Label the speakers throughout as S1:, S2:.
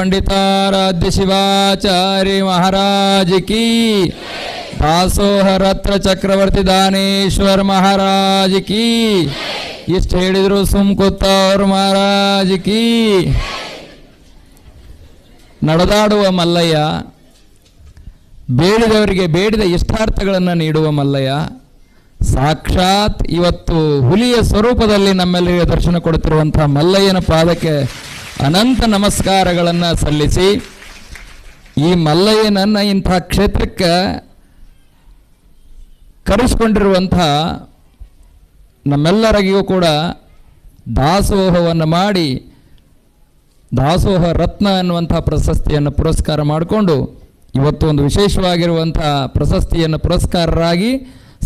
S1: पंडिताराध्य शिवाचार्य महाराज की ದಾಸೋಹ ರತ್ನ ಚಕ್ರವರ್ತಿ ದಾನೇಶ್ವರ್ ಮಹಾರಾಜ್ ಕಿ ಇಷ್ಟು ಹೇಳಿದ್ರು ಸುಮ್ ಕೂತವ್ರ ಮಹಾರಾಜ್ ಕಿ ನಡೆದಾಡುವ ಮಲ್ಲಯ್ಯ ಬೇಡಿದವರಿಗೆ ಬೇಡಿದ ಇಷ್ಟಾರ್ಥಗಳನ್ನು ನೀಡುವ ಮಲ್ಲಯ್ಯ ಸಾಕ್ಷಾತ್ ಇವತ್ತು ಹುಲಿಯ ಸ್ವರೂಪದಲ್ಲಿ ನಮ್ಮೆಲ್ಲರಿಗೆ ದರ್ಶನ ಕೊಡುತ್ತಿರುವಂತಹ ಮಲ್ಲಯ್ಯನ ಪಾದಕ್ಕೆ ಅನಂತ ನಮಸ್ಕಾರಗಳನ್ನು ಸಲ್ಲಿಸಿ ಈ ಮಲ್ಲಯ್ಯನನ್ನು ಇಂಥ ಕ್ಷೇತ್ರಕ್ಕೆ ಕರೆಸ್ಕೊಂಡಿರುವಂಥ ನಮ್ಮೆಲ್ಲರಿಗೂ ಕೂಡ ದಾಸೋಹವನ್ನು ಮಾಡಿ ದಾಸೋಹ ರತ್ನ ಅನ್ನುವಂಥ ಪ್ರಶಸ್ತಿಯನ್ನು ಪುರಸ್ಕಾರ ಮಾಡಿಕೊಂಡು ಇವತ್ತು ಒಂದು ವಿಶೇಷವಾಗಿರುವಂಥ ಪ್ರಶಸ್ತಿಯನ್ನು ಪುರಸ್ಕಾರರಾಗಿ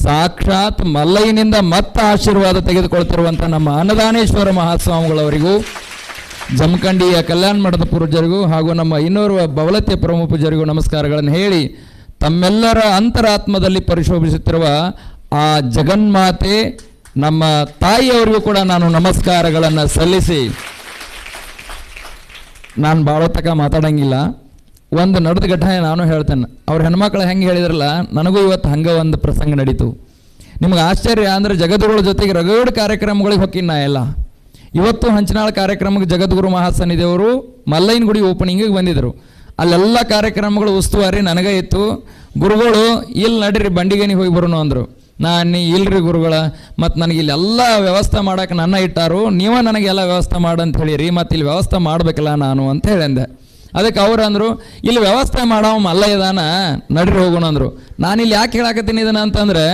S1: ಸಾಕ್ಷಾತ್ ಮಲ್ಲಯ್ಯನಿಂದ ಮತ್ತೆ ಆಶೀರ್ವಾದ ತೆಗೆದುಕೊಳ್ತಿರುವಂಥ ನಮ್ಮ ಅನ್ನದಾನೇಶ್ವರ ಮಹಾಸ್ವಾಮಿಗಳವರಿಗೂ ಜಮಖಂಡಿಯ ಕಲ್ಯಾಣ ಮಠದ ಪೂರ್ವಜರಿಗೂ ಹಾಗೂ ನಮ್ಮ ಇನ್ನೋರ್ವ ಬವಲತ್ಯ ಪ್ರಮುಖ ಪೂಜರಿಗೂ ನಮಸ್ಕಾರಗಳನ್ನು ಹೇಳಿ ತಮ್ಮೆಲ್ಲರ ಅಂತರಾತ್ಮದಲ್ಲಿ ಪರಿಶೋಭಿಸುತ್ತಿರುವ ಆ ಜಗನ್ಮಾತೆ, ನಮ್ಮ ತಾಯಿಯವರಿಗೂ ಕೂಡ ನಾನು ನಮಸ್ಕಾರಗಳನ್ನು ಸಲ್ಲಿಸಿ. ನಾನು ಭಾಳ ತಕ ಮಾತಾಡಂಗಿಲ್ಲ. ಒಂದು ನಡೆದ ಘಟನೆ ನಾನು ಹೇಳ್ತೇನೆ. ಅವ್ರ ಹೆಣ್ಮಕ್ಳು ಹೆಂಗೆ ಹೇಳಿದ್ರಲ್ಲ, ನನಗೂ ಇವತ್ತು ಹಂಗೆ ಒಂದು ಪ್ರಸಂಗ ನಡೀತು. ನಿಮ್ಗೆ ಆಶ್ಚರ್ಯ ಅಂದರೆ ಜಗದುಗಳ ಜೊತೆಗೆ ರಗಡ್ ಕಾರ್ಯಕ್ರಮಗಳಿಗೆ ಹೊಕ್ಕಿನ ಎಲ್ಲ. ಇವತ್ತು ಹಂಚನಾಳ ಕಾರ್ಯಕ್ರಮಕ್ಕೆ ಜಗದ್ಗುರು ಮಹಾಸನ್ನಿದೇವರು ಮಲ್ಲಯ್ಯನ ಗುಡಿ ಓಪನಿಂಗಿಗೆ ಬಂದಿದ್ದರು. ಅಲ್ಲೆಲ್ಲ ಕಾರ್ಯಕ್ರಮಗಳು ಉಸ್ತುವಾರಿ ನನಗೆ ಇತ್ತು. ಗುರುಗಳು ಇಲ್ಲಿ ನಡ್ರಿ, ಬಂಡಿಗೇನಿಗೆ ಹೋಗಿ ಬರೋಣ ಅಂದರು. ನಾನು, ಇಲ್ರಿ ಗುರುಗಳ ಮತ್ತು ನನಗೆ ಇಲ್ಲೆಲ್ಲ ವ್ಯವಸ್ಥೆ ಮಾಡಕ್ಕೆ ನನ್ನ ಇಟ್ಟಾರು. ನೀವೇ ನನಗೆಲ್ಲ ವ್ಯವಸ್ಥೆ ಮಾಡು ಅಂತ ಹೇಳಿರಿ. ಮತ್ತು ಇಲ್ಲಿ ವ್ಯವಸ್ಥೆ ಮಾಡಬೇಕಲ್ಲ ನಾನು ಅಂತ ಹೇಳಿದೆ. ಅದಕ್ಕೆ ಅವ್ರು ಅಂದರು, ಇಲ್ಲಿ ವ್ಯವಸ್ಥೆ ಮಾಡೋ ಮಲ್ಲ ಇದಾನ. ನಡ್ರಿ ಹೋಗೋಣ ಅಂದರು. ನಾನು ಇಲ್ಲಿ ಯಾಕೆ ಹೇಳಕತ್ತೀನಿ ಇದನ್ನ ಅಂತಂದ್ರೆ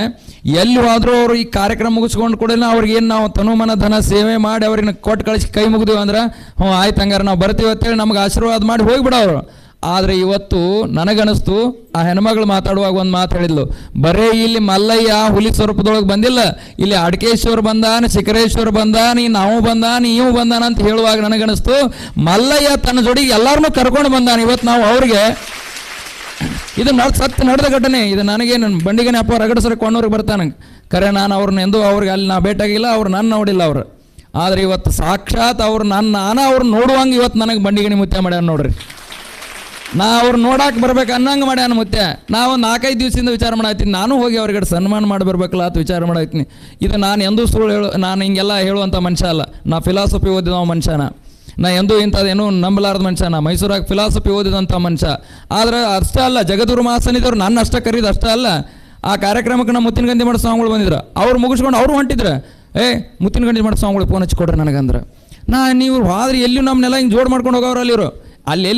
S1: ಎಲ್ಲಿ ಹೋದ್ರೂ ಅವರು ಈ ಕಾರ್ಯಕ್ರಮ ಮುಗಿಸ್ಕೊಂಡು ಕೂಡ ಅವ್ರಿಗೆ ಏನು ನಾವು ತನುಮನ ಧನ ಸೇವೆ ಮಾಡಿ ಅವ್ರಿಗೆ ಕೊಟ್ಟು ಕಳಿಸಿ ಕೈ ಮುಗಿದೀವಿ ಅಂದ್ರೆ, ಹ್ಞೂ, ಆಯ್ತು ಹಂಗಾರೆ ನಾವು ಬರ್ತೀವಿ ಅಂತೇಳಿ ನಮ್ಗೆ ಆಶೀರ್ವಾದ ಮಾಡಿ ಹೋಗಿಬಿಡೋರು ಆದರೆ ಇವತ್ತು ನನಗನಿಸ್ತು ಆ ಹೆಣ್ಮಗಳು ಮಾತಾಡುವಾಗ ಒಂದು ಮಾತು ಹೇಳಿದ್ಲು, ಬರೇ ಇಲ್ಲಿ ಮಲ್ಲಯ್ಯ ಹುಲಿ ಸ್ವರೂಪದೊಳಗೆ ಬಂದಿಲ್ಲ, ಇಲ್ಲಿ ಅಡಕೇಶ್ವರ್ ಬಂದಾನ, ಶಿಖರೇಶ್ವರ್ ಬಂದಾನ, ನಾವು ಬಂದಾನ, ಇವು ಬಂದಾನ ಅಂತ ಹೇಳುವಾಗ ನನಗನಿಸ್ತು, ಮಲ್ಲಯ್ಯ ತನ್ನ ಜೋಡಿಗೆ ಎಲ್ಲರನ್ನೂ ಕರ್ಕೊಂಡು ಬಂದಾನ. ಇವತ್ತು ನಾವು ಅವ್ರಿಗೆ ಇದು ನಡ್ ಸತ್ಯ ನಡೆದ ಘಟನೆ. ಇದು ನನಗೆ ನನ್ನ ಬಂಡಿಗೆನೆ ಅಪ್ಪ ರಗಡಸರ ಕೊಂಡವ್ರಿಗೆ ಬರ್ತಾನೆ ಕರೆ ನಾನು ಅವ್ರನ್ನ ಎಂದೂ ಅವ್ರಿಗೆ ಅಲ್ಲಿ ನಾ ಭೇಟಾಗಿಲ್ಲ ಅವ್ರು ನನ್ನ ನೋಡಿಲ್ಲ ಅವರು. ಆದರೆ ಇವತ್ತು ಸಾಕ್ಷಾತ್ ಅವ್ರು ನನ್ನ, ನಾನು ಅವ್ರು ನೋಡುವಂಗೆ ಇವತ್ತು ನನಗೆ ಬಂಡಿಗಣಿ ಮುತ್ಯ ಮಾಡ್ಯಾನ ನೋಡ್ರಿ. ನಾ ಅವ್ರು ನೋಡಕ್ಕೆ ಬರ್ಬೇಕು ಅನ್ನಂಗೆ ಮಾಡ್ಯಾನ ಮುತ್ಯ. ನಾವು ನಾಲ್ಕೈದು ದಿವಸದಿಂದ ವಿಚಾರ ಮಾಡತ್ತೀನಿ ನಾನು ಹೋಗಿ ಅವ್ರಿಗೆ ಸನ್ಮಾನ ಮಾಡಿ ಬರ್ಬೇಕಲ್ಲ ಅಂತ ವಿಚಾರ ಮಾಡತ್ತೀನಿ ಇದು ನಾನು ಎಂದೂ ಸುಳ್ಳು ಹೇಳು, ನಾನು ಹಿಂಗೆಲ್ಲ ಹೇಳುವಂಥ ಮನುಷ್ಯ ಅಲ್ಲ. ನಾ ಫಿಲಾಸಫಿ ಓದಿದ ಮನುಷ್ಯನ. ನಾ ಎಂದೂ ಇಂಥದ್ದೇನು ನಂಬಲಾರದ ಮನುಷ್ಯ, ನಾ ಮೈಸೂರಾಗ ಫಿಲಾಸಫಿ ಓದಿದಂಥ ಮನುಷ್ಯ. ಆದ್ರೆ ಅಷ್ಟೇ ಅಲ್ಲ ಜಗದುರು ಮಹಾಸನಿದವ್ರು ನನ್ನ ಅಷ್ಟೇ ಕರೀದು, ಅಷ್ಟೇ ಅಲ್ಲ. ಆ ಕಾರ್ಯಕ್ರಮಕ್ಕೆ ನಮ್ಮ ಮುತ್ತಿನ ಗಂಧಿ ಮಾಡೋ ಸ್ವಾಮಿಗಳು ಬಂದಿದ್ರು. ಅವ್ರು ಮುಗಿಸ್ಕೊಂಡು ಅವರು ಹೊಂಟಿದ್ರು. ಏ, ಮುತ್ತಿನ ಗಂಧಿ ಮಾಡೋ ಸ್ವಾಮಿಗಳು ಫೋನ್ ಹಚ್ಚಿ ಕೊಡ್ರಿ ನನಗಂದ್ರೆ. ನಾ ನೀವು ಆದ್ರೆ ಎಲ್ಲಿಯೂ ನಮ್ಮನ್ನೆಲ್ಲ ಹಿಂಗೆ ಜೋಡ್ ಮಾಡ್ಕೊಂಡು ಹೋಗೋರು ಅಲ್ಲಿರು ಅಲ್ಲಿ